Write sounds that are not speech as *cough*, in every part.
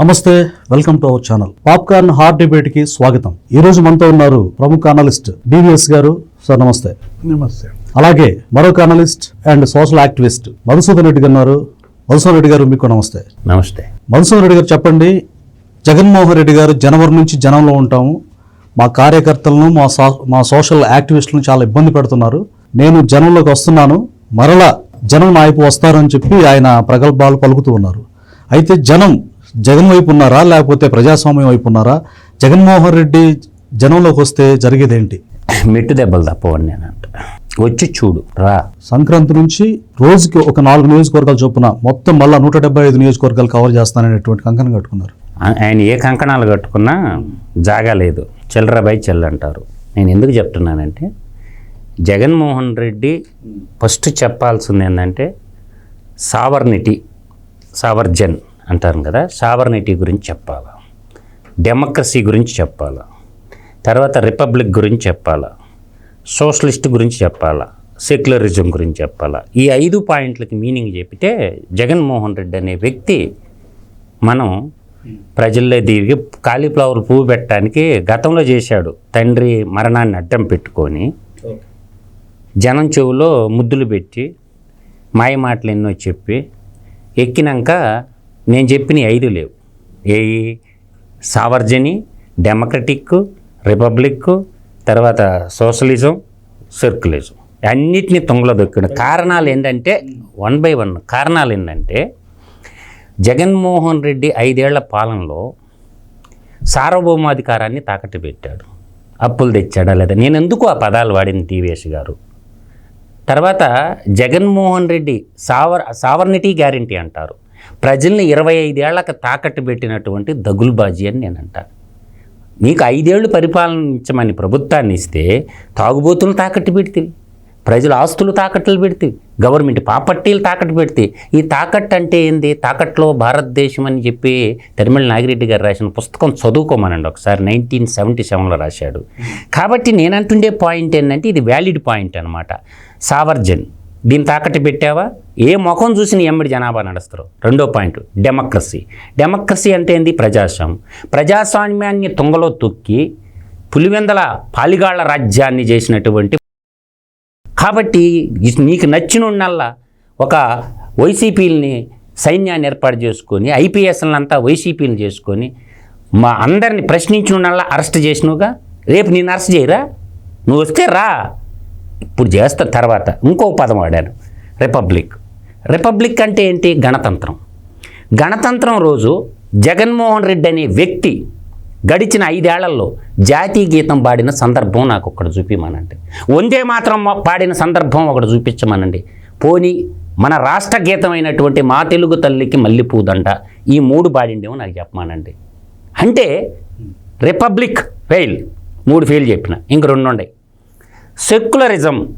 నమస్తే welcome to our channel. Popcorn heart డిబేట్కి స్వాగతం. ఈ రోజు మనతో ఉన్నారు ప్రముఖ అనలిస్ట్ డివిఎస్ గారు. సార్ నమస్తే. నమస్తే. అలాగే మరొక analyst and social activist Madhusudan Reddy garu ఉన్నారు. మధుసూదన్ రెడ్డి గారు మీకు నమస్తే. నమస్తే. మధుసూదన్ రెడ్డి గారు చెప్పండి జగన్మోహన్ రెడ్డి గారు జనవరి నుంచి జనంలో ఉంటాము. మా కార్యకర్తలను మా సో మా సోషల్ యాక్టివిస్టులను చాలా ఇబ్బంది పెడుతున్నారు. నేను జనంలోకి వస్తున్నాను. మరలా జనం నా వైపు వస్తారని చెప్పి ఆయన ప్రగల్భాలు పలుకుతూ ఉన్నారు. అయితే జనం జగన్ వైపు ఉన్నారా లేకపోతే ప్రజాస్వామ్యం వైపు ఉన్నారా? జగన్మోహన్ రెడ్డి జనంలోకి వస్తే జరిగేదేంటి? మెట్టు దెబ్బలు తప్పవని నేను అంట. వచ్చి చూడు రా. సంక్రాంతి నుంచి రోజుకి ఒక నాలుగు నియోజకవర్గాలు చొప్పున మొత్తం మళ్ళా నూట డెబ్బై ఐదు నియోజకవర్గాలు కవర్ చేస్తాననేటువంటి కంకణం కట్టుకున్నారు. ఆయన ఏ కంకణాలు కట్టుకున్నా జాగా లేదు. చిల్లర బై చెల్లు అంటారు. నేను ఎందుకు చెప్తున్నానంటే జగన్మోహన్ రెడ్డి ఫస్ట్ చెప్పాల్సింది ఏంటంటే సావర్నిటీ సావర్జన్. అంటారు కదా సావర్నిటీ గురించి చెప్పాలా? డెమోక్రసీ గురించి చెప్పాలా? తర్వాత రిపబ్లిక్ గురించి చెప్పాలా? సోషలిస్ట్ గురించి చెప్పాలా? సెక్యులరిజం గురించి చెప్పాలా? ఈ ఐదు పాయింట్లకి మీనింగ్ చెప్పితే జగన్మోహన్ రెడ్డి అనే వ్యక్తి మనం ప్రజల్లో దిగి కాలీఫ్లవర్ పువ్వు పెట్టడానికి గతంలో చేశాడు. తండ్రి మరణాన్ని అడ్డం పెట్టుకొని జనం చెవులో ముద్దులు పెట్టి మాయ మాటలు ఎన్నో చెప్పి ఎక్కినాక నేను చెప్పిన ఐదు లేవు. ఏ సావర్జని డెమోక్రటిక్ రిపబ్లిక్ తర్వాత సోషలిజం సర్కులిజం. అన్నిటినీ తొంగలో దొక్కిన కారణాలు ఏంటంటే వన్ బై వన్ కారణాలు ఏంటంటే జగన్మోహన్ రెడ్డి ఐదేళ్ళ పాలనలో సార్వభౌమాధికారాన్ని తాకట్టు పెట్టాడు అప్పులు తెచ్చాడా లేదా? నేను ఎందుకు ఆ పదాలు వాడింది టీవీఎస్ గారు? తర్వాత జగన్మోహన్ రెడ్డి సావర్ సావర్నిటీ గ్యారంటీ అంటారు. ప్రజల్ని ఇరవై ఐదేళ్ళకు తాకట్టు పెట్టినటువంటి దగులుబాజీ అని నేను అంటాను. నీకు ఐదేళ్ళు పరిపాలించమని ప్రభుత్వాన్ని ఇస్తే తాగుబోతులు తాకట్టు పెడితే ప్రజల ఆస్తులు తాకట్లు పెడితే గవర్నమెంట్ ప్రాపర్టీలు తాకట్టు పెడితే ఈ తాకట్టు అంటే ఏంది? తాకట్లో భారతదేశం అని చెప్పి తిరుమల నాగిరెడ్డి గారు రాసిన పుస్తకం చదువుకోమనండి ఒకసారి. నైన్టీన్ సెవెంటీ సెవెన్లో రాశాడు. కాబట్టి నేను అంటుండే పాయింట్ ఏంటంటే ఇది వ్యాలిడ్ పాయింట్ అనమాట సావర్జన్ దీన్ని తాకట్టు పెట్టావా? ఏ ముఖం చూసి నీ ఎమ్మడి జనాభా నడుస్తారు? రెండో పాయింట్ డెమోక్రసీ డెమోక్రసీ అంటే ఏంది? ప్రజాస్వామ్యం. ప్రజాస్వామ్యాన్ని తుంగలో తొక్కి పులివెందల పాలిగాళ్ళ రాజ్యాన్ని చేసినటువంటి కాబట్టి నీకు నచ్చినోళ్ళల్లా ఒక వైసీపీలని సైన్యాన్ని ఏర్పాటు చేసుకొని ఐపీఎస్లంతా వైసీపీని చేసుకొని మా అందరిని ప్రశ్నించిన అరెస్ట్ చేసినవుగా? రేపు నేను అరెస్ట్ చేయరా? నువ్వు వస్తే రా. ఇప్పుడు చేస్తా తర్వాత ఇంకో పదం వాడాను. రిపబ్లిక్ రిపబ్లిక్ అంటే ఏంటి? గణతంత్రం. గణతంత్రం రోజు జగన్మోహన్ రెడ్డి అనే వ్యక్తి గడిచిన ఐదేళ్ళలో జాతీయ గీతం పాడిన సందర్భం నాకు ఒకటి చూపించమనండి వందే మాత్రం పాడిన సందర్భం ఒకటి చూపించమనండి. పోనీ మన రాష్ట్ర గీతమైనటువంటి మా తెలుగు తల్లికి మల్లెపూదంట ఈ మూడు పాడిండేమో నాకు చెప్పమానండి. అంటే రిపబ్లిక్ ఫెయిల్ మూడు ఫెయిల్ చెప్పిన. ఇంక రెండు ఉన్నాయి సెక్యులరిజం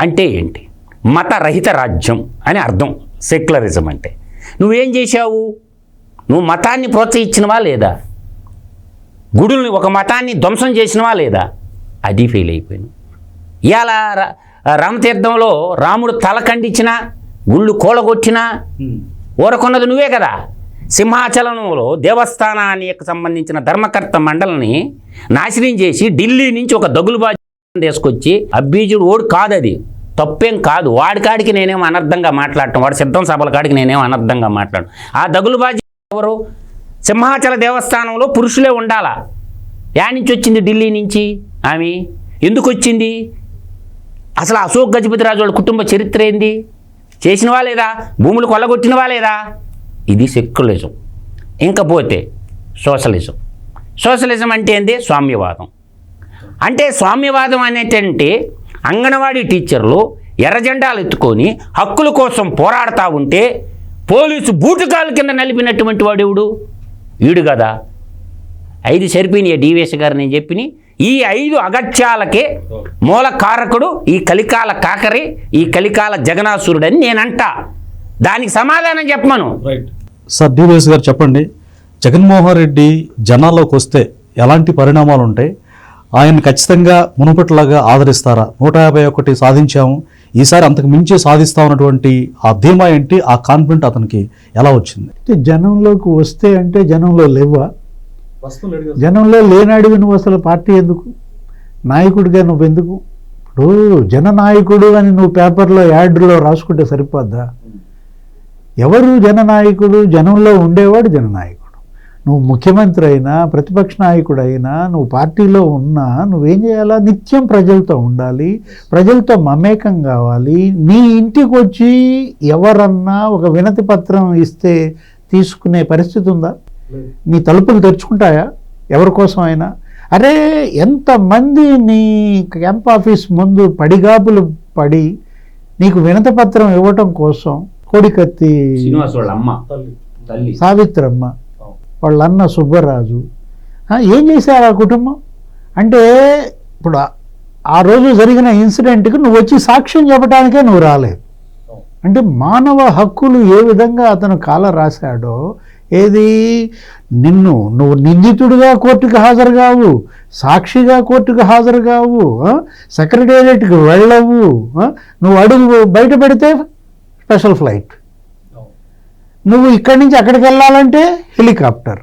అంటే ఏంటి? మతరహిత రాజ్యం అని అర్థం. సెక్యులరిజం అంటే. నువ్వేం చేశావు? నువ్వు మతాన్ని ప్రోత్సహించినవా లేదా? గుడుల్ని ఒక మతాన్ని ధ్వంసం చేసినవా లేదా? అది ఫెయిల్ అయిపోయాను ఇవాళ రామతీర్థంలో రాముడు తల ఖండించినా గుళ్ళు కూలగొట్టినా ఊరకున్నది నువ్వే కదా? సింహాచలంలో దేవస్థానానికి సంబంధించిన ధర్మకర్త మండలిని నాశనం చేసి ఢిల్లీ నుంచి ఒక దగులుబాజీ తీసుకొచ్చి అబ్బీజుడు ఓడు కాదు అది తప్పేం కాదు. వాడి కాడికి నేనేం అనర్థంగా మాట్లాడటం వాడు సిద్ధం సభల కాడికి నేనేం అనర్థంగా మాట్లాడు ఆ దగులుబాజీ ఎవరు? సింహాచల దేవస్థానంలో పురుషులే ఉండాలా? యా నుంచి వచ్చింది ఢిల్లీ నుంచి? ఆమె? ఎందుకు వచ్చింది? అసలు అశోక్ గజపతి రాజు వాళ్ళ కుటుంబ చరిత్ర ఏంది? చేసినవా లేదా? భూములు కొల్లగొట్టినవా లేదా? ఇది సెక్యులరిజం. ఇంకపోతే సోషలిజం. సోషలిజం అంటే ఏంది? స్వామ్యవాదం. అంటే స్వామ్యవాదం అనేటంటే అంగన్వాడీ టీచర్లు ఎర్ర జెండాలు ఎత్తుకొని హక్కుల కోసం పోరాడుతూ ఉంటే పోలీసు బూటుకాలు కింద నలిపినటువంటి వాడెవడు వీడు కదా. ఐదు సరిపోయినాయి డివిఎస్ గారు నేను చెప్పిన. ఈ ఐదు అగత్యాలకే మూల కారకుడు ఈ కలికాల కాకరి ఈ కలికాల జగనాసురుడు అని నేనంట. దానికి సమాధానం చెప్పమను. సార్ డివిఎస్ గారు చెప్పండి. జగన్మోహన్ రెడ్డి జనాల్లోకి వస్తే ఎలాంటి పరిణామాలు ఉంటాయి? ఆయన ఖచ్చితంగా మునుపటిలాగా ఆదరిస్తారా? నూట యాభై ఒకటి సాధించాము. ఈసారి అంతకు మించి సాధిస్తా ఉన్నటువంటి ఆ ధీమా ఏంటి? ఆ కాన్ఫిడెంట్ అతనికి ఎలా వచ్చింది? అంటే జనంలోకి వస్తే అంటే జనంలో లేవా? జనంలో లేనాడివి నువ్వు అసలు పార్టీ ఎందుకు? నాయకుడిగా నువ్వు ఎందుకు? ఇప్పుడు జననాయకుడు అని నువ్వు పేపర్లో యాడ్లో రాసుకుంటే సరిపోద్దా? ఎవరు జననాయకుడు జనంలో ఉండేవాడు జననాయకుడు నువ్వు ముఖ్యమంత్రి అయినా ప్రతిపక్ష నాయకుడు అయినా నువ్వు పార్టీలో ఉన్నా నువ్వేం చేయాలా? నిత్యం ప్రజలతో ఉండాలి ప్రజలతో మమేకం కావాలి. నీ ఇంటికి వచ్చి ఎవరన్నా ఒక వినతి పత్రం ఇస్తే తీసుకునే పరిస్థితి ఉందా? నీ తలుపులు తెరుచుకుంటాయా? ఎవరి కోసం అయినా? అరే ఎంతమంది నీ క్యాంప్ ఆఫీస్ ముందు పడిగాపులు పడి నీకు వినతి పత్రం ఇవ్వటం కోసం కోడికత్తి శ్రీనివాస్ వాళ్ళ అమ్మ. సావిత్రమ్మ. వాళ్ళ అన్న సుబ్బరాజు ఏం చేశారు ఆ కుటుంబం? అంటే ఇప్పుడు ఆ- రోజు జరిగిన ఇన్సిడెంట్కి నువ్వు వచ్చి సాక్ష్యం చెప్పడానికే నువ్వు రాలేదు. అంటే మానవ హక్కులు ఏ విధంగా అతను కాల రాశాడో ఏది? నిన్ను నువ్వు నిందితుడిగా కోర్టుకు హాజరు కావు సాక్షిగా కోర్టుకు హాజరు కావు సెక్రటేరియట్కి వెళ్ళవు నువ్వు అడుగు బయట పెడితే స్పెషల్ ఫ్లైట్. నువ్వు ఇక్కడి నుంచి అక్కడికి వెళ్ళాలంటే హెలికాప్టర్.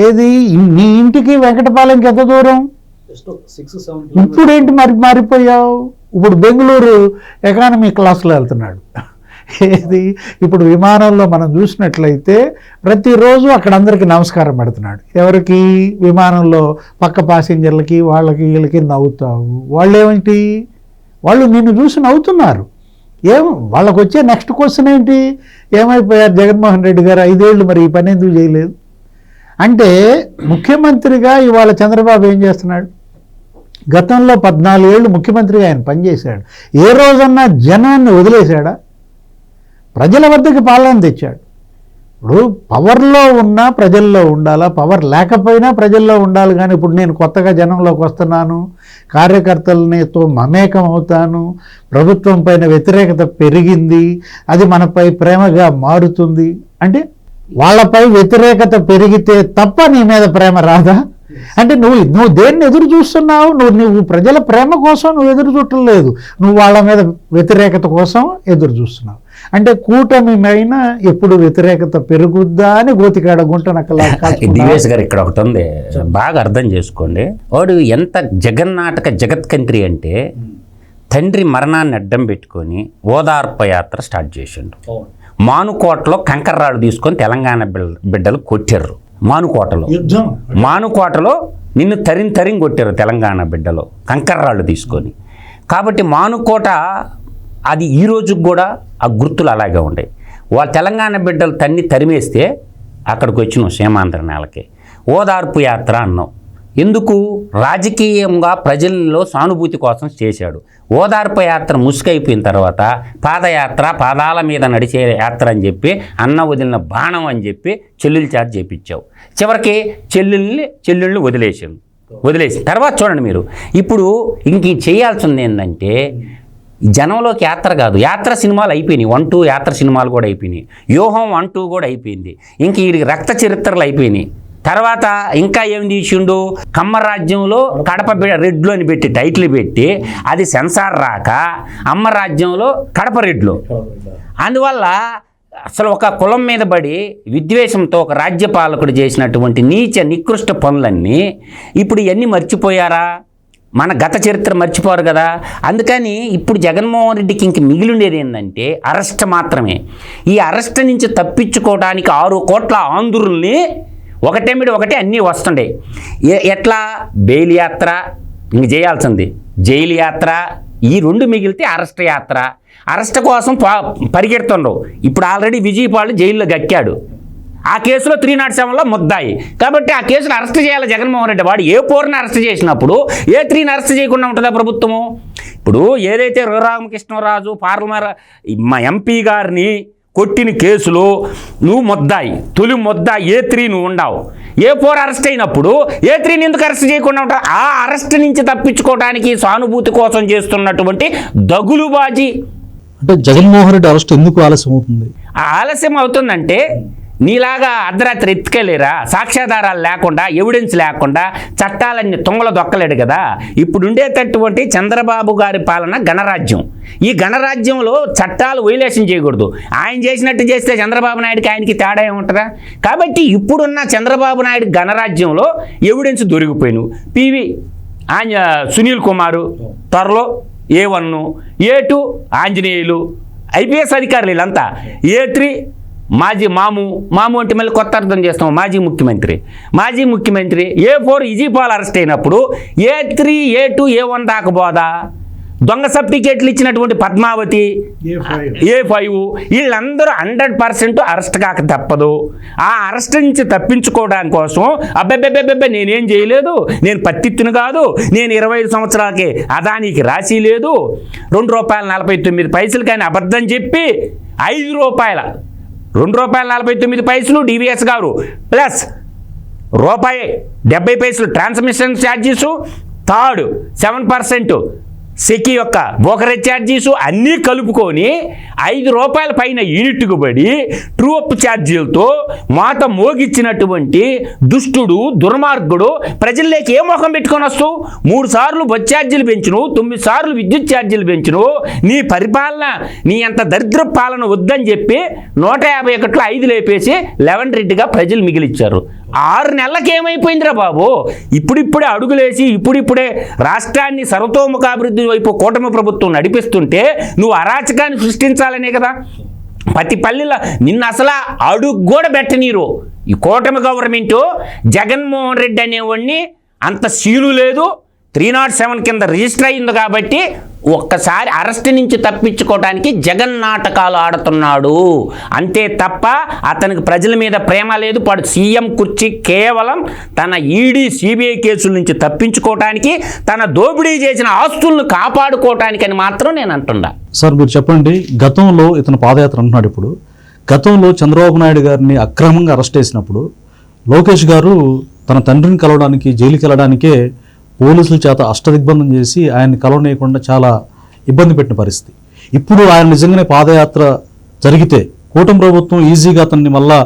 ఏది? నీ ఇంటికి వెంకటపాలెంకి ఎంత దూరం? ఇప్పుడేంటి మరి మారిపోయావు? ఇప్పుడు బెంగళూరు ఎకానమీ క్లాస్లో వెళ్తున్నాడు. ఏది? ఇప్పుడు విమానంలో మనం చూసినట్లయితే ప్రతిరోజు అక్కడ అందరికీ నమస్కారం పెడుతున్నాడు. ఎవరికి? విమానంలో పక్క పాసింజర్లకి వాళ్ళకి వీళ్ళకి నవ్వుతావు. వాళ్ళు ఏమిటి వాళ్ళు నిన్ను చూసి నవ్వుతున్నారు. ఏం? వాళ్ళకు వచ్చే నెక్స్ట్ క్వశ్చన్ ఏంటి? ఏమైపోయారు? జగన్మోహన్ రెడ్డి గారు ఐదేళ్ళు మరి ఈ పని ఎందుకు చేయలేదు? అంటే ముఖ్యమంత్రిగా ఇవాళ చంద్రబాబు ఏం చేస్తున్నాడు? గతంలో పద్నాలుగేళ్ళు ముఖ్యమంత్రిగా ఆయన పనిచేశాడు. ఏ రోజన్నా జనాన్ని వదిలేశాడా? ప్రజల వద్దకు పాలన తెచ్చాడు. ఇప్పుడు పవర్లో ఉన్నా ప్రజల్లో ఉండాలా? పవర్ లేకపోయినా ప్రజల్లో ఉండాలి కానీ ఇప్పుడు నేను కొత్తగా జనంలోకి వస్తున్నాను. కార్యకర్తలనితో మమేకం అవుతాను. ప్రభుత్వం పైన వ్యతిరేకత పెరిగింది. అది మనపై ప్రేమగా మారుతుంది. అంటే వాళ్ళపై వ్యతిరేకత పెరిగితే తప్ప నీ మీద ప్రేమ రాదా? అంటే నువ్వు నువ్వు దేన్ని ఎదురు చూస్తున్నావు? నువ్వు నువ్వు ప్రజల ప్రేమ కోసం నువ్వు ఎదురు చూడలేదు నువ్వు వాళ్ళ మీద వ్యతిరేకత కోసం ఎదురు చూస్తున్నావు. అంటే కూటమి పైన ఎప్పుడు వ్యతిరేకత పెరుగుద్దా అని గోతికాడ గుంట. *laughs* దివేశ్ గారు ఇక్కడ ఒకటి ఉంది. బాగా అర్థం చేసుకోండి. వాడు ఎంత జగన్నాటక జగత్కంత్రి అంటే తండ్రి మరణాన్ని అడ్డం పెట్టుకొని ఓదార్ప యాత్ర స్టార్ట్ చేసిండు. మానుకోటలో కంకర్రాడు తీసుకొని తెలంగాణ బిడ్డ బిడ్డలు కొట్టారు మానుకోటలో. యుద్ధం. మానుకోటలో నిన్ను తరిం తరిం కొట్టారు తెలంగాణ బిడ్డలో. కంకర్రాళ్ళు తీసుకొని. కాబట్టి మానుకోట అది ఈ రోజుకి కూడా ఆ గుర్తులు అలాగే ఉన్నాయి వాళ్ళ తెలంగాణ బిడ్డలు తన్ని తరిమేస్తే అక్కడికి వచ్చినాం సీమాంధ్ర నేలకి. ఓదార్పు యాత్ర అన్నాం. ఎందుకు? రాజకీయంగా ప్రజల్లో సానుభూతి కోసం చేశాడు. ఓదార్పు యాత్ర ముసుకైపోయిన తర్వాత పాదయాత్ర పాదాల మీద నడిచే యాత్ర అని చెప్పి అన్న వదిలిన బాణం అని చెప్పి చెల్లెలు చేత చేపించావు. చివరికి చెల్లెల్ని చెల్లెళ్ళు వదిలేసాం వదిలేసి తర్వాత చూడండి మీరు. ఇప్పుడు ఇంక చేయాల్సింది ఏంటంటే జనంలోకి యాత్ర కాదు. యాత్ర సినిమాలు అయిపోయినాయి. వన్ టూ యాత్ర సినిమాలు కూడా అయిపోయినాయి. వ్యూహం వన్ టూ కూడా అయిపోయింది. ఇంక ఈ రక్త చరిత్రలు అయిపోయినాయి. తర్వాత ఇంకా ఏం తీసిండు? కమ్మ రాజ్యంలో కడప రెడ్లు అని పెట్టి టైటిల్ పెట్టి అది సెన్సార్ రాక అమ్మ రాజ్యంలో కడప రెడ్లు. అందువల్ల అసలు ఒక కులం మీద పడి విద్వేషంతో ఒక రాజ్యపాలకుడు చేసినటువంటి నీచ నికృష్ట పనులన్నీ ఇప్పుడు ఇవన్నీ మర్చిపోయారా? మన గత చరిత్ర మర్చిపోరు కదా. అందుకని ఇప్పుడు జగన్మోహన్ రెడ్డికి ఇంక మిగిలి ఉండేది ఏంటంటే అరెస్ట్ మాత్రమే. ఈ అరెస్ట్ నుంచి తప్పించుకోవడానికి ఆరు కోట్ల ఆంధ్రుల్ని ఒకటేమిడి ఒకటే అన్నీ వస్తుండే. ఎట్లా? బెయిల్ యాత్ర ఇంక చేయాల్సింది. జైలు యాత్ర ఈ రెండు మిగిలితే అరెస్ట్ యాత్ర. అరెస్ట్ కోసం పరిగెడుతుండవు. ఇప్పుడు ఆల్రెడీ విజయపాల్ జైల్లో గక్కాడు. ఆ కేసులో త్రీ నాట్ సెవెన్లో ముద్దాయి. కాబట్టి ఆ కేసును అరెస్ట్ చేయాలి జగన్మోహన్ రెడ్డి. వాడు ఏ పోర్ని అరెస్ట్ చేసినప్పుడు ఏ త్రీని అరెస్ట్ చేయకుండా ఉంటుందా ప్రభుత్వము? ఇప్పుడు ఏదైతే రఘురామకృష్ణరాజు పార్లమెంట్ మా ఎంపీ గారిని కొట్టిన కేసులో నువ్వు ముద్దాయి. తొలి ముద్దా ఏ త్రీ నువ్వు ఉండవు. ఏ ఫోర్ అరెస్ట్ అయినప్పుడు ఏ త్రీని ఎందుకు అరెస్ట్ చేయకుండా ఉంటావు? ఆ అరెస్ట్ నుంచి తప్పించుకోవడానికి సానుభూతి కోసం చేస్తున్నటువంటి దగులుబాజీ. అంటే జగన్మోహన్ రెడ్డి అరెస్ట్ ఎందుకు ఆలస్యం అవుతుంది ఆ ఆలస్యం అవుతుందంటే నీలాగా అర్ధరాత్రి ఎత్తుకెళ్ళిరా? సాక్ష్యాధారాలు లేకుండా ఎవిడెన్స్ లేకుండా చట్టాలన్నీ తుంగలు దొక్కలేడు కదా? ఇప్పుడుండేటటువంటి చంద్రబాబు గారి పాలన గణరాజ్యం. ఈ గణరాజ్యంలో చట్టాలు వైలేషన్ చేయకూడదు. ఆయన చేసినట్టు చేస్తే చంద్రబాబు నాయుడికి ఆయనకి తేడా ఏముంటుందా? కాబట్టి ఇప్పుడున్న చంద్రబాబు నాయుడు గణరాజ్యంలో ఎవిడెన్స్ దొరికిపోయిను పివి ఆంజ సునీల్ కుమారు త్వరలో A one A two Anjaneyulu IPS అధికారులు వీళ్ళంతా ఏ త్రీ మాజీ మాము మాము అంటే మళ్ళీ కొత్త అర్థం చేస్తాం మాజీ ముఖ్యమంత్రి. మాజీ ముఖ్యమంత్రి ఏ ఫోర్ ఇజీపాల్ అరెస్ట్ అయినప్పుడు A three A two A one దాకా పోదా? దొంగ సర్టిఫికేట్లు ఇచ్చినటువంటి పద్మావతి ఏ ఫైవ్? వీళ్ళందరూ హండ్రెడ్ పర్సెంట్ అరెస్ట్ కాక తప్పదు. ఆ అరెస్ట్ నుంచి తప్పించుకోవడానికి కోసం అబ్బెబ్బెబ్బెబ్బెబ్బే నేనేం చేయలేదు నేను పత్తిత్తును కాదు నేను ఇరవై ఐదు సంవత్సరాలకి అదానికి రాసి లేదు. రెండు రూపాయల నలభై తొమ్మిది పైసలు కానీ అబద్ధం చెప్పి ఐదు రూపాయల రెండు రూపాయల నలభై తొమ్మిది పైసలు డివిఎస్ గారు. ప్లస్ రూపాయి డెబ్బై పైసలు transmission charges third seven percent సెకి యొక్క బోకరేజ్ ఛార్జీస్ అన్నీ కలుపుకొని ఐదు రూపాయల పైన యూనిట్కు పడి ట్రూ అప్ ఛార్జీలతో మాత మోగిచ్చినటువంటి దుష్టుడు దుర్మార్గుడు ప్రజల్లోకి ఏ మొహం పెట్టుకొని వస్తావు మూడు సార్లు బస్ ఛార్జీలు పెంచును తొమ్మిది సార్లు విద్యుత్ ఛార్జీలు పెంచును నీ పరిపాలన నీ అంత దరిద్ర పాలన వద్దని చెప్పి నూట యాభై ఒకట్లో ఐదు లేపేసి లెవెన్ రెడ్డిగా ప్రజలు మిగిలిచ్చారు. ఆరు నెలలకు ఏమైపోయిందిరా బాబు? ఇప్పుడిప్పుడే అడుగులేసి ఇప్పుడిప్పుడే రాష్ట్రాన్ని సర్వతోముఖాభివృద్ధి వైపు కూటమి ప్రభుత్వం నడిపిస్తుంటే నువ్వు అరాచకాన్ని సృష్టించాలనే కదా. ప్రతి పల్లెలో నిన్న అసలు అడుగు కూడా పెట్టనీరు. ఈ కూటమి గవర్నమెంటు జగన్మోహన్ రెడ్డి అనేవాడిని అంత సీలు లేదు. త్రీ నాట్ సెవెన్ కింద రిజిస్టర్ అయింది కాబట్టి ఒక్కసారి అరెస్ట్ నుంచి తప్పించుకోవడానికి జగన్ నాటకాలు ఆడుతున్నాడు. అంతే తప్ప అతనికి ప్రజల మీద ప్రేమ లేదు. పాడు సీఎం కుర్చీ కేవలం తన ఈడీ సిబిఐ కేసుల నుంచి తప్పించుకోవటానికి తన దోపిడీ చేసిన ఆస్తులను కాపాడుకోవటానికి అని మాత్రం నేను అంటున్నా. సార్ మీరు చెప్పండి గతంలో ఇతను పాదయాత్ర అంటున్నాడు ఇప్పుడు. గతంలో చంద్రబాబు నాయుడు గారిని అక్రమంగా అరెస్ట్ చేసినప్పుడు లోకేష్ గారు తన తండ్రిని కలవడానికి జైలుకి వెళ్ళడానికే పోలీసుల చేత అష్టదిగ్బంధం చేసి ఆయన్ని కలవనీయకుండా చాలా ఇబ్బంది పెట్టిన పరిస్థితి. ఇప్పుడు ఆయన నిజంగానే పాదయాత్ర జరిగితే కూటమి ప్రభుత్వం ఈజీగా అతన్ని మళ్ళా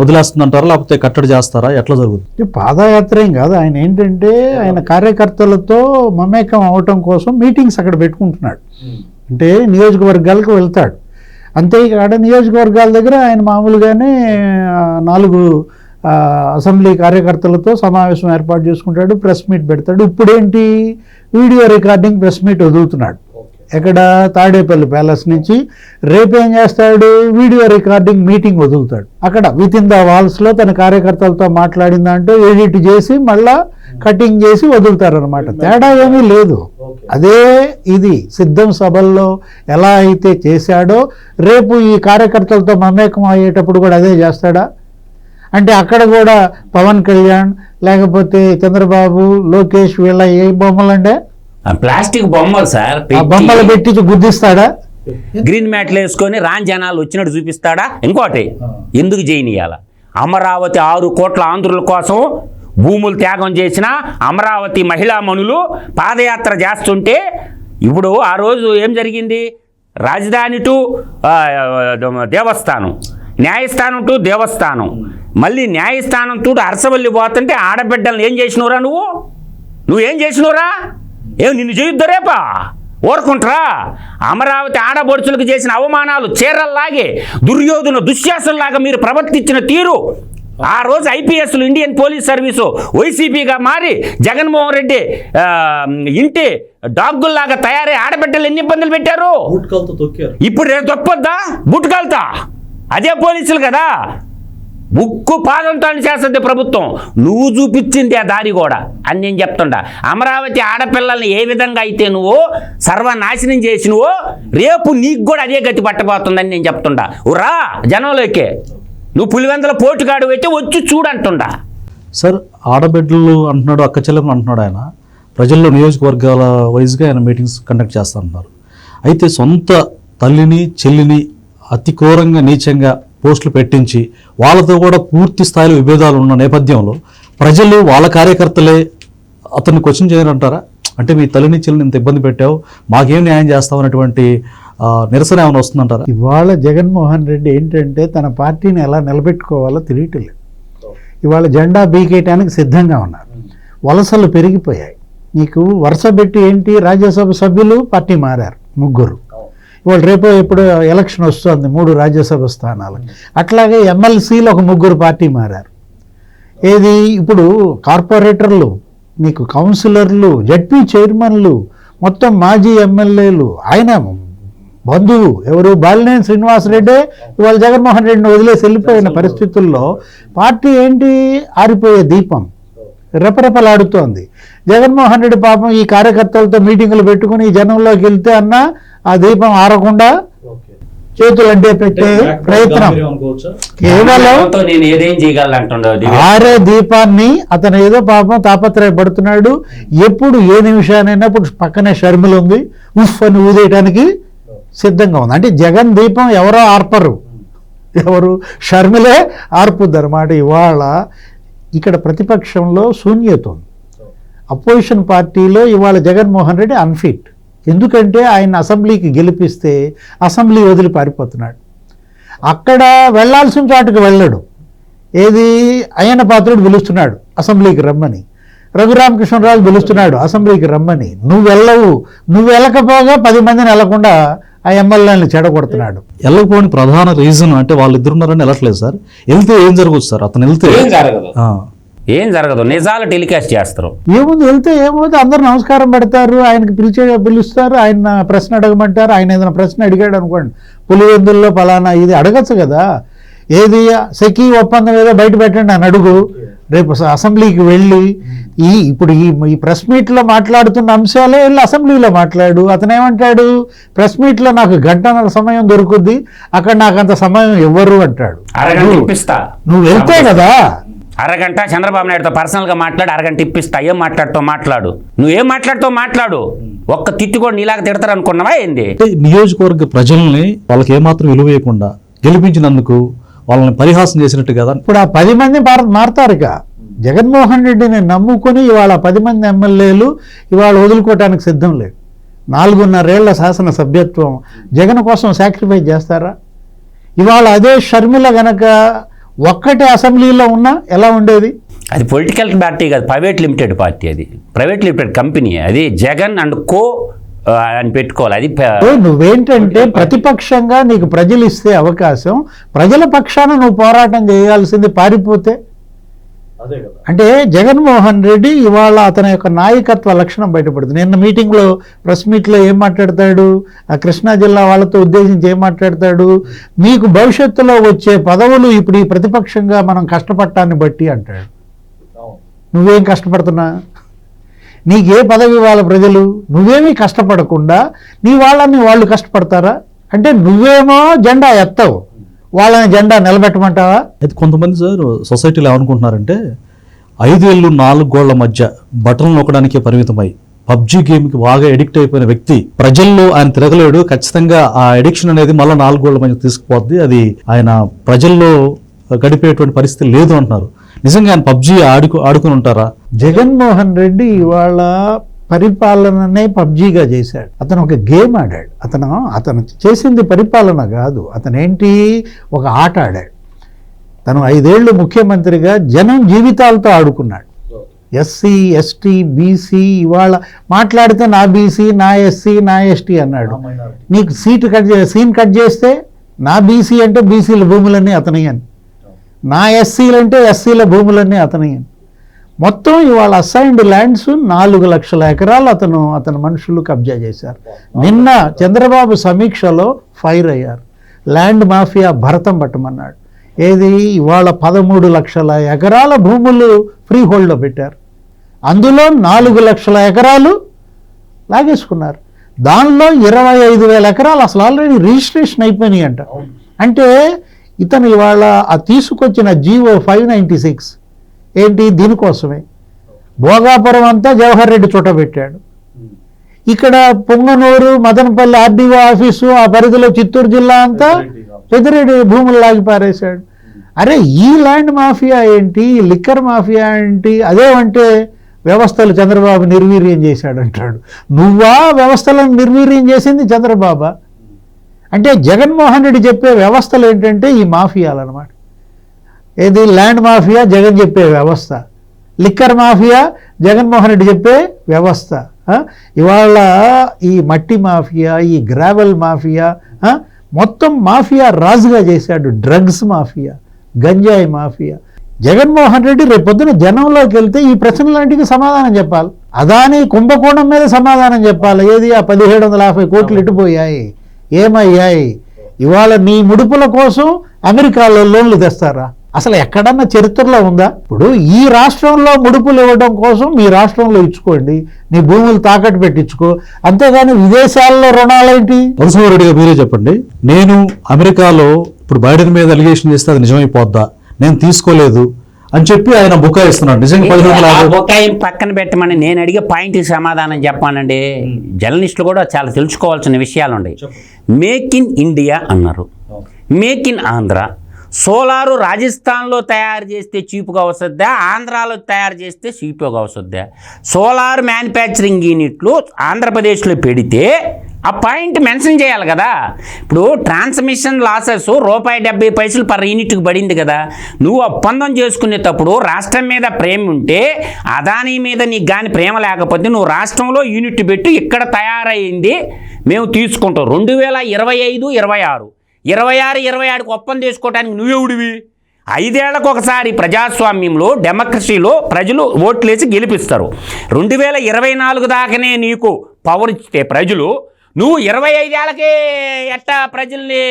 వదిలేస్తుందంటారా? లేకపోతే కట్టడి చేస్తారా? ఎట్లా జరుగుతుంది పాదయాత్ర ఏం కాదు. ఆయన ఏంటంటే ఆయన కార్యకర్తలతో మమేకం అవటం కోసం మీటింగ్స్ అక్కడ పెట్టుకుంటున్నాడు. అంటే నియోజకవర్గాలకు వెళ్తాడు. అంతేకాడ నియోజకవర్గాల దగ్గర ఆయన మామూలుగానే నాలుగు అసెంబ్లీ కార్యకర్తలతో సమావేశం ఏర్పాటు చేసుకుంటాడు ప్రెస్ మీట్ పెడతాడు. ఇప్పుడేంటి? వీడియో రికార్డింగ్ ప్రెస్ మీట్ వదులుతున్నాడు. ఎక్కడ? తాడేపల్లి ప్యాలెస్ నుంచి. రేపేం చేస్తాడు? వీడియో రికార్డింగ్ మీటింగ్ వదులుతాడు. అక్కడ విత్ ఇన్ ద వాల్స్లో తన కార్యకర్తలతో మాట్లాడిన దాంట్లో ఎడిట్ చేసి మళ్ళా కటింగ్ చేసి వదులుతారు అనమాట తేడా ఏమీ లేదు. అదే ఇది. సిద్ధం సభల్లో ఎలా అయితే చేశాడో రేపు ఈ కార్యకర్తలతో మమేకం అయ్యేటప్పుడు కూడా అదే చేస్తాడా? అంటే అక్కడ కూడా పవన్ కళ్యాణ్ లేకపోతే చంద్రబాబు లోకేష్ వీళ్ళ ఏ బొమ్మలంటే ఆ ప్లాస్టిక్ బొమ్మలు సార్ బొమ్మలు పెట్టి గుద్దిస్తాడా? గ్రీన్ మ్యాట్లు వేసుకొని రాన్ జనాలు వచ్చినట్టు చూపిస్తాడా? ఇంకోటి ఎందుకు చేయనియాల అమరావతి ఆరు కోట్ల ఆంధ్రుల కోసం భూములు త్యాగం చేసిన అమరావతి మహిళా మనులు పాదయాత్ర చేస్తుంటే ఇప్పుడు ఆ రోజు ఏం జరిగింది? రాజధాని టు దేవస్థానం. న్యాయస్థానం టు దేవస్థానం. మళ్ళీ న్యాయస్థానం టు అరసవల్లి పోతుంటే ఆడబిడ్డలను ఏం చేసినవురా నువ్వు? నువ్వేం చేసినవురా? ఏం నిన్ను చేయొద్దు రేపా? ఊరుకుంటారా? అమరావతి ఆడబడుచులకు చేసిన అవమానాలు చీరల్లాగే దుర్యోధన దుశ్శాసనలాగా మీరు ప్రవర్తించిన తీరు. ఆ రోజు ఐపీఎస్లు ఇండియన్ పోలీస్ సర్వీసు వైసీపీగా మారి జగన్మోహన్ రెడ్డి ఇంటి డాగ్గుల్లాగా తయారై ఆడబిడ్డలు ఎన్ని ఇబ్బందులు పెట్టారు? ఇప్పుడు రేపు తప్పొద్దా బుట్టుకాలుతా అదే పోలీసులు కదా. ముక్కు పాదంతో చేస్తుంది ప్రభుత్వం. నువ్వు చూపించింది ఆ దారి కూడా అని నేను చెప్తుండా. అమరావతి ఆడపిల్లల్ని ఏ విధంగా అయితే నువ్వు సర్వనాశనం చేసినవో రేపు నీకు కూడా అదే గతి పట్టబోతుందని నేను చెప్తుండా. రా జనంలోకే. నువ్వు పులివెందల పోటుగాడు అయితే వచ్చి చూడంటుండా. సార్ ఆడబిడ్డలు అంటున్నాడు అక్క చెల్లెలు అంటున్నాడు ఆయన. ప్రజల్లో నియోజకవర్గాల వైజ్గా ఆయన మీటింగ్స్ కండక్ట్ చేస్తా అంటున్నారు అయితే సొంత తల్లిని చెల్లిని అతి ఘోరంగా నీచంగా పోస్టులు పెట్టించి వాళ్ళతో కూడా పూర్తి స్థాయిలో విభేదాలు ఉన్న నేపథ్యంలో ప్రజలు వాళ్ళ కార్యకర్తలే అతన్ని క్వశ్చన్ చేయరంటారా? అంటే మీ తల్లిని చెల్లిని ఇంత ఇబ్బంది పెట్టావు మాకేం న్యాయం చేస్తావు అనేటువంటి నిరసన ఏమైనా వస్తుందంటారా? ఇవాళ జగన్మోహన్ రెడ్డి ఏంటంటే తన పార్టీని ఎలా నిలబెట్టుకోవాలో తెలియట్లేదు. ఇవాళ జెండా బీకేయటానికి సిద్ధంగా ఉన్నారు. వలసలు పెరిగిపోయాయి. నీకు వరుస పెట్టి ఏంటి? రాజ్యసభ సభ్యులు పార్టీ మారారు ముగ్గురు. వాళ్ళు రేపు ఎప్పుడు ఎలక్షన్ వస్తుంది మూడు రాజ్యసభ స్థానాలు అట్లాగే ఎమ్మెల్సీలు ఒక ముగ్గురు పార్టీ మారారు. ఏది ఇప్పుడు కార్పొరేటర్లు నీకు కౌన్సిలర్లు జడ్పీ చైర్మన్లు మొత్తం మాజీ ఎమ్మెల్యేలు ఆయన బంధువు ఎవరు? బాలినేని శ్రీనివాసరెడ్డే ఇవాళ జగన్మోహన్ రెడ్డిని వదిలేసి వెళ్ళిపోయిన పరిస్థితుల్లో పార్టీ ఏంటి? ఆరిపోయే దీపం. రెపరెపలాడుతోంది. జగన్మోహన్ రెడ్డి పాపం ఈ కార్యకర్తలతో మీటింగులు పెట్టుకుని జనంలోకి వెళ్తే అన్నా ఆ దీపం ఆరకుండా చేతులు అంటే పెట్టే ప్రయత్నం. కేవలం ఆరే దీపాన్ని అతను ఏదో పాపం తాపత్రయపడుతున్నాడు. ఎప్పుడు ఏ నిమిషానైనా ఇప్పుడు పక్కనే షర్మిల ఉంది. ఉఫ్ అని ఊదేయటానికి సిద్ధంగా ఉంది. అంటే జగన్ దీపం ఎవరో ఆర్పరు. ఎవరు? షర్మిలే ఆర్పుద్ది అనమాట ఇవాళ ఇక్కడ ప్రతిపక్షంలో శూన్యత ఉంది. అపోజిషన్ పార్టీలో ఇవాళ జగన్మోహన్ రెడ్డి అన్ఫిట్ ఎందుకంటే ఆయన అసెంబ్లీకి గెలిపిస్తే అసెంబ్లీ వదిలి పారిపోతున్నాడు. అక్కడ వెళ్ళాల్సిన చాటుకు వెళ్ళడు. ఏది? అయ్యన్న పాత్రుడు పిలుస్తున్నాడు అసెంబ్లీకి రమ్మని. రఘురామకృష్ణరాజు పిలుస్తున్నాడు అసెంబ్లీకి రమ్మని. నువ్వు వెళ్ళవు. నువ్వు వెళ్ళకపోగా పది మందిని వెళ్ళకుండా ఆ ఎమ్మెల్యేలను చెడగొడుతున్నాడు. వెళ్ళకపోవడానికి ప్రధాన రీజన్ అంటే వాళ్ళు ఇద్దరు ఉన్నారని వెళ్ళట్లేదు సార్. వెళ్తే ఏం జరగదు సార్? అతను వెళ్తే ఏం జరగదు నిజాలు టెలికాస్ట్ చేస్తారు. ఏముంది వెళ్తే ఏమవుతుంది అందరు నమస్కారం పెడతారు ఆయనకి పిలిచే పిలుస్తారు ఆయన ప్రశ్న అడగమంటారు ఆయన ఏదైనా ప్రశ్న అడిగాడు అనుకోండి పులివెందుల్లో పలానా ఇది అడగచ్చు కదా. ఏది సెకీ ఒప్పందం ఏదో బయట పెట్టండి అని అడుగు. రేపు అస- అసెంబ్లీకి వెళ్ళి ఈ ఇప్పుడు ఈ ఈ ప్రెస్ మీట్లో మాట్లాడుతున్న అంశాలే వెళ్ళి అసెంబ్లీలో మాట్లాడు. అతను ఏమంటాడు? ప్రెస్ మీట్లో నాకు గంటన్నర సమయం దొరుకుద్ది అక్కడ నాకు అంత సమయం ఇవ్వరు అంటాడు. నువ్వు వెళ్తే కదా. అరగంట చంద్రబాబు నాయుడుతో పర్సనల్గా మాట్లాడి అరగంట ఇప్పిస్తా. ఏం మాట్లాడుతూ మాట్లాడు. నువ్వేం మాట్లాడుతూ మాట్లాడు. ఒక్క తిట్టు కూడా నీలాగా తిడతారు అనుకున్నావా ఏంది? నియోజకవర్గ ప్రజల్ని వాళ్ళకి ఏమాత్రం విలువ వేయకుండా గెలిపించినందుకు వాళ్ళని పరిహాసం చేసినట్టు కదా. ఇప్పుడు ఆ పది మంది మార- మారతారు ఇక. జగన్మోహన్ రెడ్డిని నమ్ముకొని ఇవాళ పది మంది ఎమ్మెల్యేలు ఇవాళ వదులుకోవటానికి సిద్ధం లేదు. నాలుగున్నరేళ్ళ శాసన సభ్యత్వం జగన్ కోసం సాక్రిఫైస్ చేస్తారా? ఇవాళ అదే షర్మిల గనక ఒక్కటే అసెంబ్లీలో ఉన్నా ఎలా ఉండేది? అది పొలిటికల్ పార్టీ కాదు ప్రైవేట్ లిమిటెడ్ పార్టీ అది. ప్రైవేట్ లిమిటెడ్ కంపెనీ అది. జగన్ అండ్ కో అని పెట్టుకోవాలి. అది నువ్వేంటంటే ప్రతిపక్షంగా నీకు ప్రజలు ఇస్తే అవకాశం ప్రజల పక్షాన నువ్వు పోరాటం చేయాల్సింది పారిపోతే అంటే జగన్మోహన్ రెడ్డి ఇవాళ అతని యొక్క నాయకత్వ లక్షణం బయటపడుతుంది. నిన్న మీటింగ్లో ప్రెస్ మీట్లో ఏం మాట్లాడతాడు? ఆ కృష్ణా జిల్లా వాళ్ళతో ఉద్దేశించి ఏం మాట్లాడతాడు? మీకు భవిష్యత్తులో వచ్చే పదవులు ఇప్పుడు ఈ ప్రతిపక్షంగా మనం కష్టపడటాన్ని బట్టి అంటాడు. నువ్వేం కష్టపడుతున్నా? నీకే పదవి ఇవ్వాలి ప్రజలు? నువ్వేమీ కష్టపడకుండా నీ వాళ్ళని వాళ్ళు కష్టపడతారా? అంటే నువ్వేమో జెండా ఎత్తవు. వాళ్ళని జెండా నిలబెట్టమంటావా? అయితే కొంతమంది సార్ సొసైటీలో ఏమనుకుంటున్నారంటే ఐదేళ్ళు నాలుగు గోళ్ళ మధ్య బటన్లు నొక్కడానికే పరిమితమై పబ్జీ గేమ్కి బాగా ఎడిక్ట్ అయిపోయిన వ్యక్తి ప్రజల్లో ఆయన తిరగలేడు ఖచ్చితంగా ఆ ఎడిక్షన్ అనేది మళ్ళీ నాలుగు గోళ్ళ మధ్య తీసుకుపోద్ది అది ఆయన ప్రజల్లో గడిపేటువంటి పరిస్థితి లేదు అంటున్నారు. నిజంగా ఆయన పబ్జీ ఆడుకు ఆడుకుని ఉంటారా? జగన్మోహన్ రెడ్డి ఇవాళ పరిపాలననే పబ్జీగా చేశాడు. అతను ఒక గేమ్ ఆడాడు. అతను అతను చేసింది పరిపాలన కాదు. అతను ఏంటి ఒక ఆట ఆడాడు. తను ఐదేళ్ళు ముఖ్యమంత్రిగా జనం జీవితాలతో ఆడుకున్నాడు. ఎస్సీ ఎస్టీ బీసీ ఇవాళ మాట్లాడితే నా బీసీ నా ఎస్సీ నా ఎస్టీ అన్నాడు. నీకు సీటు కట్ చే సీన్ కట్ చేస్తే నా బీసీ అంటే బీసీల భూములన్నీ అతనియని. నా ఎస్సీలు అంటే ఎస్సీల భూములన్నీ అతనియని. మొత్తం ఇవాళ అసైన్డ్ ల్యాండ్స్ నాలుగు లక్షల ఎకరాలు అతను అతని మనుషులు కబ్జా చేశారు. నిన్న చంద్రబాబు సమీక్షలో ఫైర్ అయ్యారు. ల్యాండ్ మాఫియా భరతం పట్టమన్నాడు. ఏది? ఇవాళ పదమూడు లక్షల ఎకరాల భూములు ఫ్రీ హోల్డ్లో పెట్టారు. అందులో నాలుగు లక్షల ఎకరాలు లాగేసుకున్నారు. దానిలో ఇరవై ఐదు వేల ఎకరాలు అసలు ఆల్రెడీ రిజిస్ట్రేషన్ అయిపోయినాయి అంట అంటే ఇతను ఇవాళ ఆ తీసుకొచ్చిన జీవో ఫైవ్ నైంటీ సిక్స్ ఏంటి? దీనికోసమే. భోగాపురం అంతా జవహర్ రెడ్డి చుట్టబెట్టాడు ఇక్కడ పొంగనూరు మదనపల్లి ఆర్డీఓ ఆఫీసు ఆ పరిధిలో చిత్తూరు జిల్లా అంతా పెద్దిరెడ్డి భూములు లాగి పారేశాడు. అరే ఈ ల్యాండ్ మాఫియా ఏంటి? లిక్కర్ మాఫియా ఏంటి? అదేమంటే వ్యవస్థలు చంద్రబాబు నిర్వీర్యం చేశాడు అంటాడు నువ్వా వ్యవస్థలను నిర్వీర్యం చేసింది చంద్రబాబా? అంటే జగన్మోహన్ రెడ్డి చెప్పే వ్యవస్థలు ఏంటంటే ఈ మాఫియాలు అనమాట ఏది? ల్యాండ్ మాఫియా జగన్ చెప్పే వ్యవస్థ. లిక్కర్ మాఫియా జగన్మోహన్ రెడ్డి చెప్పే వ్యవస్థ. ఇవాళ ఈ మట్టి మాఫియా ఈ గ్రావెల్ మాఫియా మొత్తం మాఫియా రాజుగా చేశాడు. డ్రగ్స్ మాఫియా గంజాయి మాఫియా. జగన్మోహన్ రెడ్డి రేపొద్దున జనంలోకి వెళ్తే ఈ ప్రశ్నలాంటికి సమాధానం చెప్పాలి. అదాని కుంభకోణం మీద సమాధానం చెప్పాలి. ఏది? ఆ పదిహేడు వందల యాభై కోట్లు ఇటుపోయాయి. ఏమయ్యాయి? ఇవాళ నీ ముడుపుల కోసం అమెరికాలో లోన్లు తెస్తారా? అసలు ఎక్కడన్నా చరిత్రలో ఉందా? ఇప్పుడు ఈ రాష్ట్రంలో ముడుపులు ఇవ్వడం కోసం మీ రాష్ట్రంలో ఇచ్చుకోండి. నీ భూములు తాకట్టు పెట్టించుకో. అంతేగాని విదేశాల్లో రుణాలేంటి రెడ్డి గారు మీరే చెప్పండి. నేను అమెరికాలో ఇప్పుడు బైడెన్ మీద అలిగేషన్ చేస్తే అది నిజమైపోద్దా? నేను తీసుకోలేదు అని చెప్పి ఆయన బుకాయిస్తున్నాడు నిజంగా బొకాయిని పక్కన పెట్టమని నేను అడిగే పాయింట్కి సమాధానం చెప్పానండి. జర్నలిస్టులు కూడా చాలా తెలుసుకోవాల్సిన విషయాలు ఉన్నాయి మేక్ ఇన్ ఇండియా అన్నారు. మేక్ ఇన్ ఆంధ్ర సోలారు రాజస్థాన్లో తయారు చేస్తే చీపుగా వస్తుందా? ఆంధ్రాలో తయారు చేస్తే చీపుగా వస్తుందా? సోలార్ మ్యానుఫ్యాక్చరింగ్ యూనిట్లు ఆంధ్రప్రదేశ్లో పెడితే ఆ పాయింట్ మెన్షన్ చేయాలి కదా. ఇప్పుడు ట్రాన్స్మిషన్ లాసెస్ రూపాయి డెబ్బై పైసలు పర్ యూనిట్కి పడింది కదా. నువ్వు ఒప్పందం చేసుకునేటప్పుడు రాష్ట్రం మీద ప్రేమ ఉంటే అదానీ మీద నీకు కానీ ప్రేమ లేకపోతే నువ్వు రాష్ట్రంలో యూనిట్ పెట్టు ఇక్కడ తయారైంది మేము తీసుకుంటాం. రెండు వేల ఇరవై ఐదు ఇరవై ఆరు. ఇరవై ఆరు ఇరవై ఆరుకు ఒప్పందం చేసుకోవడానికి నువ్వెవుడివి ఐదేళ్ళకు ఒకసారి ప్రజాస్వామ్యంలో డెమోక్రసీలో ప్రజలు ఓట్లేసి గెలిపిస్తారు. రెండు వేల ఇరవై నాలుగు దాకానే నీకు పవర్ ఇస్తే ప్రజలు నువ్వు ఇరవై ఐదేళ్ళకే ఎట్టా ప్రజల్ని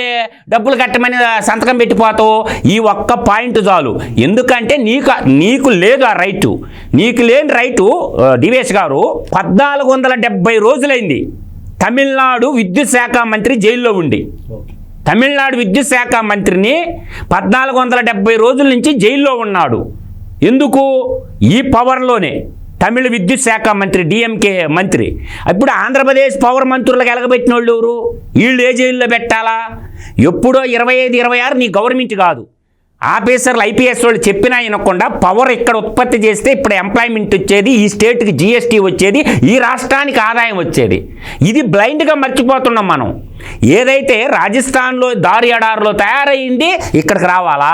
డబ్బులు కట్టమని సంతకం పెట్టిపోతావు? ఈ ఒక్క పాయింట్ చాలు. ఎందుకంటే నీకు నీకు లేదు ఆ రైటు. నీకు లేని రైటు డివేష్ గారు పద్నాలుగు వందల డెబ్బై రోజులైంది. తమిళనాడు విద్యుత్ శాఖ మంత్రి జైల్లో ఉండి. తమిళనాడు విద్యుత్ శాఖ మంత్రిని పద్నాలుగు వందల డెబ్బై రోజుల నుంచి జైల్లో ఉన్నాడు. ఎందుకు? ఈ పవర్లోనే. తమిళ విద్యుత్ శాఖ మంత్రి డిఎంకే మంత్రి. ఇప్పుడు ఆంధ్రప్రదేశ్ పవర్ మంత్రులకు ఎలగబెట్టిన వాళ్ళు ఎవరు? వీళ్ళు ఏ జైల్లో పెట్టాలా? ఎప్పుడో ఇరవై ఐదు ఇరవై ఆరు నీ గవర్నమెంట్ కాదు. ఆఫీసర్లు ఐపీఎస్ వాళ్ళు చెప్పినా వినకుండా పవర్ ఇక్కడ ఉత్పత్తి చేస్తే ఇప్పుడు ఎంప్లాయ్మెంట్ వచ్చేది ఈ స్టేట్కి జిఎస్టీ వచ్చేది ఈ రాష్ట్రానికి ఆదాయం వచ్చేది. ఇది బ్లైండ్గా మర్చిపోతున్నాం మనం. ఏదైతే రాజస్థాన్లో దారి ఎడారిలో తయారైంది ఇక్కడికి రావాలా?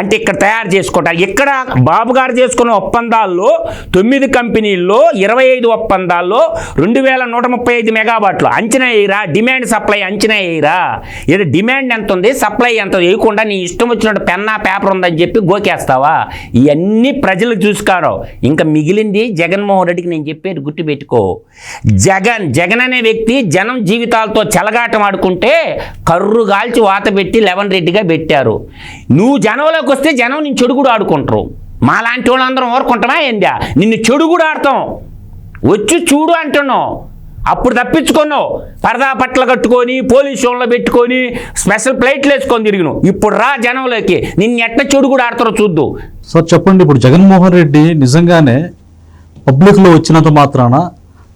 అంటే ఇక్కడ తయారు చేసుకోవటానికి ఇక్కడ బాబు గారు చేసుకున్న ఒప్పందాల్లో తొమ్మిది కంపెనీల్లో ఇరవై ఐదు ఒప్పందాల్లో రెండు వేల నూట ముప్పై ఐదు మెగావాట్లు. అంచనా వేయరా? డిమాండ్ సప్లై అంచనా వేయరా? ఇది డిమాండ్ ఎంత ఉంది? సప్లై ఎంత? వేయకుండా నీ ఇష్టం వచ్చినట్టు పెన్నా పేపర్ ఉందని చెప్పి గోకేస్తావా? ఇవన్నీ ప్రజలు చూసుకోరు ఇంకా మిగిలింది జగన్మోహన్ రెడ్డికి నేను చెప్పేది గుర్తుపెట్టుకో. జగన్ జగన్ అనే వ్యక్తి జనం జీవితాలతో చెలగాటం ఆడుకుంటే కర్రు గాల్చి వాత పెట్టి లెవెన్ రెడ్డిగా పెట్టారు. నువ్వు జనంలోకి వస్తే జనం నేను చెడు కూడా ఆడుకుంటారు. మా లాంటి వాళ్ళందరం ఓరుకుంటామా ఏందా? నిన్ను చెడు కూడా ఆడతాం. వచ్చి చూడు అంటున్నావు. అప్పుడు తప్పించుకున్నావు. పరదా పట్ల కట్టుకొని పోలీస్ వాళ్ళని పెట్టుకొని స్పెషల్ ప్లేట్లు వేసుకొని తిరిగిను ఇప్పుడు రా జనంలోకి. నిన్ను ఎట్ట చెడు కూడా ఆడతారో చూద్దు. సార్ చెప్పండి. ఇప్పుడు జగన్మోహన్ రెడ్డి నిజంగానే పబ్లిక్లో వచ్చినంత మాత్రాన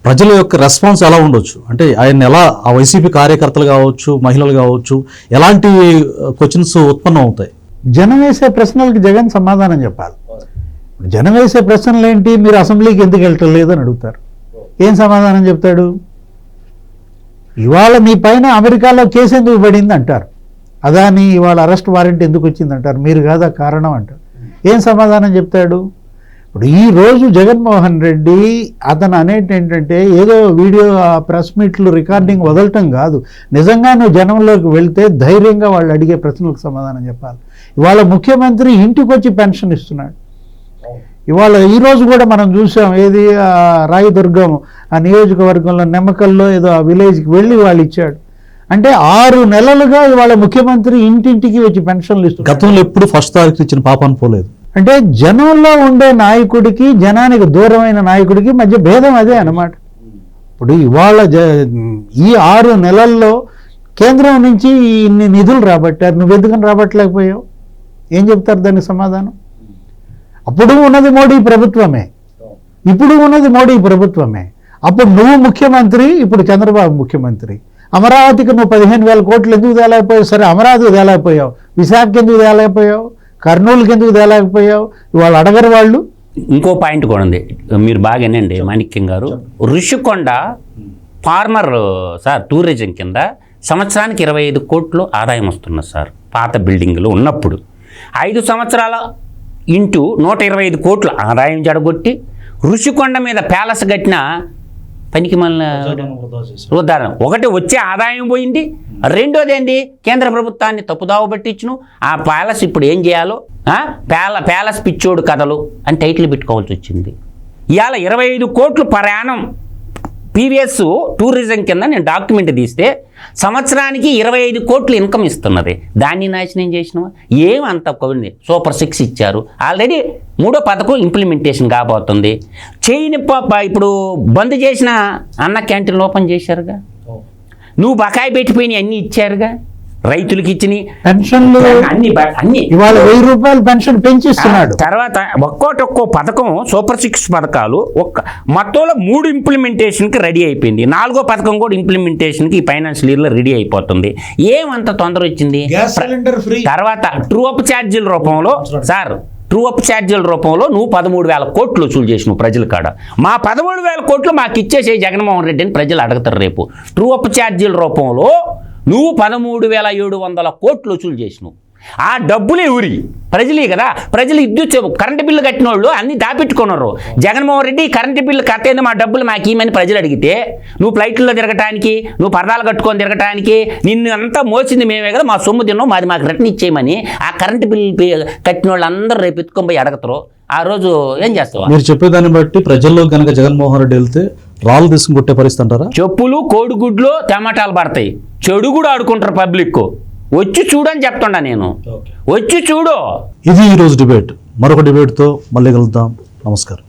ప్రజల యొక్క రెస్పాన్స్ ఎలా ఉండొచ్చు? అంటే ఆయన ఎలా ఆ వైసీపీ కార్యకర్తలు కావచ్చు మహిళలు కావచ్చు ఎలాంటి క్వశ్చన్స్ ఉత్పన్నం అవుతాయి? జనం వేసే ప్రశ్నలకు జగన్ సమాధానం చెప్పాలి. జనం వేసే ప్రశ్నలు ఏంటి? మీరు అసెంబ్లీకి ఎందుకు వెళ్ళటం లేదని అడుగుతారు. ఏం సమాధానం చెప్తాడు? ఇవాళ మీ పైన అమెరికాలో కేసు ఎందుకు పడింది అంటారు. అదాని ఇవాళ అరెస్ట్ వారెంట్ ఎందుకు వచ్చింది అంటారు. మీరు కాదా కారణం అంటారు. ఏం సమాధానం చెప్తాడు? ఇప్పుడు ఈ రోజు జగన్మోహన్ రెడ్డి అతను అనేటి ఏంటంటే ఏదో వీడియో ప్రెస్ మీట్లు రికార్డింగ్ వదలటం కాదు. నిజంగా నువ్వు జనంలోకి వెళ్తే ధైర్యంగా వాళ్ళు అడిగే ప్రశ్నలకు సమాధానం చెప్పాలి. ఇవాళ ముఖ్యమంత్రి ఇంటికి వచ్చి పెన్షన్ ఇస్తున్నాడు. ఇవాళ ఈ రోజు కూడా మనం చూసాం ఏది రాయదుర్గం ఆ నియోజకవర్గంలో నిమ్మకల్లో ఏదో ఆ విలేజ్కి వెళ్ళి వాళ్ళు ఇచ్చాడు. అంటే ఆరు నెలలుగా ఇవాళ ముఖ్యమంత్రి ఇంటింటికి వచ్చి పెన్షన్లు ఇస్తున్నారు గతంలో ఎప్పుడు ఫస్ట్ తారీఖు ఇచ్చిన పాపాన్ని పోలేదు. అంటే జనంలో ఉండే నాయకుడికి జనానికి దూరమైన నాయకుడికి మధ్య భేదం అదే అన్నమాట. ఇప్పుడు ఇవాళ జ ఈ ఆరు నెలల్లో కేంద్రం నుంచి ఇన్ని నిధులు రాబట్టారు. నువ్వు ఎందుకని రాబట్టలేకపోయావు? ఏం చెప్తారు దానికి సమాధానం? అప్పుడు ఉన్నది మోడీ ప్రభుత్వమే. ఇప్పుడు ఉన్నది మోడీ ప్రభుత్వమే. అప్పుడు నువ్వు ముఖ్యమంత్రి ఇప్పుడు చంద్రబాబు ముఖ్యమంత్రి. అమరావతికి నువ్వు పదిహేను వేల కోట్లు ఎందుకు తేలేకపోయావు? సరే అమరావతికి తేలేకపోయావు. విశాఖకి ఎందుకు తేలేకపోయావు? కర్నూలుకి ఎందుకు తేలేకపోయావు? ఇవాళ అడగరు వాళ్ళు. ఇంకో పాయింట్ కూడా ఉంది. మీరు బాగానండి మాణిక్యం గారు. ఋషికొండ ఫార్మర్ సార్ టూరిజం కింద సంవత్సరానికి ఇరవై ఐదు కోట్లు ఆదాయం వస్తున్నది సార్. పాత బిల్డింగులు ఉన్నప్పుడు. ఐదు సంవత్సరాల ఇంటూ నూట ఇరవై ఐదు కోట్లు ఆదాయం జడగొట్టి ఋషికొండ మీద ప్యాలెస్ కట్టిన పనికి మళ్ళీ ఉదాహరణ ఒకటి వచ్చే ఆదాయం పోయింది రెండోది ఏంటి కేంద్ర ప్రభుత్వాన్ని తప్పుదావ పట్టించును. ఆ ప్యాలెస్ ఇప్పుడు ఏం చేయాలో? ప్యాల ప్యాలెస్ పిచ్చోడు కథలు అని టైటిల్ పెట్టుకోవాల్సి వచ్చింది. ఇవాళ ఇరవై ఐదు కోట్లు ప్రయాణం. పీవీఎస్ టూరిజం కింద నేను డాక్యుమెంట్ తీస్తే సంవత్సరానికి ఇరవై ఐదు కోట్లు ఇన్కమ్ ఇస్తున్నది. దాన్ని నాశనం చేసినవా? అంత కొన్ని సూపర్ సిక్స్ ఇచ్చారు. ఆల్రెడీ మూడో పథకం ఇంప్లిమెంటేషన్ కాబోతుంది. చేయని ఇప్పుడు బంద్ చేసిన అన్న క్యాంటీన్ ఓపెన్ చేశారుగా? నువ్వు బకాయి పెట్టిపోయినాయి అన్నీ ఇచ్చారుగా? రైతులకి ఇచ్చినాయి పెన్షన్లు అన్ని అన్ని. ఇవాళ వెయ్యి రూపాయలు పెన్షన్ పెంచిస్తున్నాడు. తర్వాత ఒక్కోటి ఒక్కో పథకం సూపర్ సిక్స్ పథకాలు ఒక్క మొత్తంలో మూడు ఇంప్లిమెంటేషన్కి రెడీ అయిపోయింది. నాలుగో పథకం కూడా ఇంప్లిమెంటేషన్కి ఈ ఫైనాన్షియల్ ఇయర్లో రెడీ అయిపోతుంది. ఏమంత తొందర వచ్చింది? Gas cylinder free. తర్వాత ట్రూ అప్ ఛార్జీల రూపంలో సార్ ట్రూ అప్ ఛార్జీల రూపంలో నువ్వు పదమూడు వేల కోట్లు వసూలు చేసినావు ప్రజల కాడ. మా పదమూడు వేల కోట్లు మాకు ఇచ్చేసే జగన్మోహన్ రెడ్డి అని ప్రజలు అడుగుతారు రేపు. ట్రూ అప్ ఛార్జీల రూపంలో నువ్వు పదమూడు వేల ఏడు వందల కోట్లు వసూలు చేసినావు. ఆ డబ్బులే ఊరి. ప్రజలే కదా. ప్రజలు విద్యుత్ కరెంటు బిల్లు కట్టిన వాళ్ళు అన్ని దాపెట్టుకున్నారు. జగన్మోహన్ రెడ్డి కరెంటు బిల్లు కట్టేది మా డబ్బులు మాకు ఇమని ప్రజలు అడిగితే నువ్వు ఫ్లైట్లో తిరగటానికి నువ్వు పరదాలు కట్టుకొని తిరగటానికి నిన్ను అంతా మోసింది మేమే కదా. మా సొమ్ము తిన్నాం మాది మాకు రిటర్న్ ఇచ్చేయమని ఆ కరెంటు బిల్లు కట్టిన వాళ్ళు అందరూ రేపు ఎత్తుకొని పోయి అడగతారు. ఆ రోజు ఏం చేస్తావా? మీరు చెప్పేదాన్ని బట్టి ప్రజల్లో కనుక జగన్మోహన్ రెడ్డి వెళ్తే రాళ్ళు తీసుకుని కొట్టే పరిస్థితి అంటారా? చెప్పులు కోడిగుడ్లు టమాటాలు పడతాయి. చెడు కూడా ఆడుకుంటారు పబ్లిక్ వచ్చి చూడని చెప్తుండా నేను. వచ్చి చూడు. ఇది ఈరోజు డిబేట్. మరొక డిబేట్తో మళ్ళీ కలుద్దాం. నమస్కారం.